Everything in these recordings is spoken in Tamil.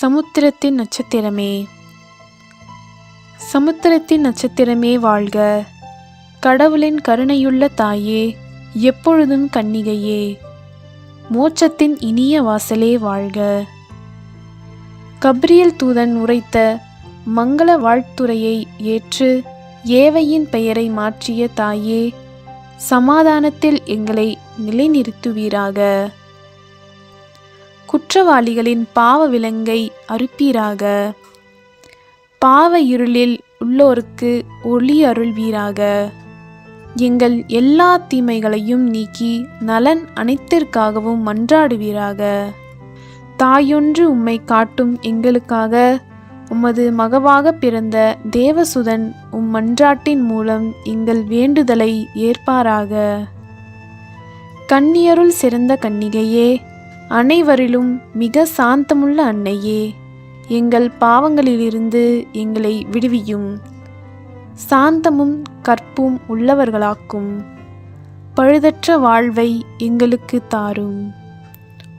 சமுத்திரத்தின் நட்சத்திரமே. சமுத்திரத்தின் நட்சத்திரமே வாழ்க. கடவுளின் கருணையுள்ள தாயே எப்பொழுதும் கன்னிகையே. மோட்சத்தின் இனிய வாசலே வாழ்க. கப்ரியல் தூதன் உரைத்த மங்கள வாழ்த்துரையை ஏற்று ஏவையின் பெயரை மாற்றிய தாயே சமாதானத்தில் எங்களை நிலைநிறுத்துவீராக. குற்றவாளிகளின் பாவ விலங்கை அறுப்பீராக. பாவ இருளில் உள்ளோருக்கு ஒளி அருள்வீராக. எங்கள் எல்லா தீமைகளையும் நீக்கி நலன் அனைத்திற்காகவும் மன்றாடுவீராக. தாயொன்று உம்மை காட்டும் எங்களுக்காக உமது மகவாக பிறந்த தேவசுதன் உம் மன்றாட்டின் மூலம் எங்கள் வேண்டுதலை ஏற்பாராக. கன்னியருள் சிறந்த கன்னிகையே அனைவரிலும் மிக சாந்தமுள்ள அன்னையே எங்கள் பாவங்களிலிருந்து எங்களை விடுவியும். சாந்தமும் கற்பும் உள்ளவர்களாக்கும். பழுதற்ற வாழ்வை எங்களுக்கு தாரும்.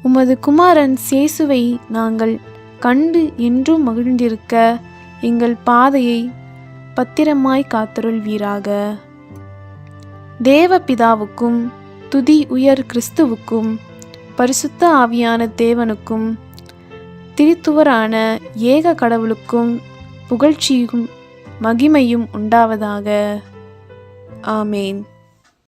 உமது குமாரன் சேசுவை நாங்கள் கண்டு என்றும் மகிழ்ந்திருக்க எங்கள் பாதையை பத்திரமாய் காத்தருள்வீராக. தேவபிதாவுக்கும் துதி உயர் கிறிஸ்துவுக்கும் பரிசுத்த ஆவியான தேவனுக்கும் திரித்துவரான ஏக கடவுளுக்கும் புகழ்ச்சியும் மகிமையும் உண்டாவதாக. ஆமேன்.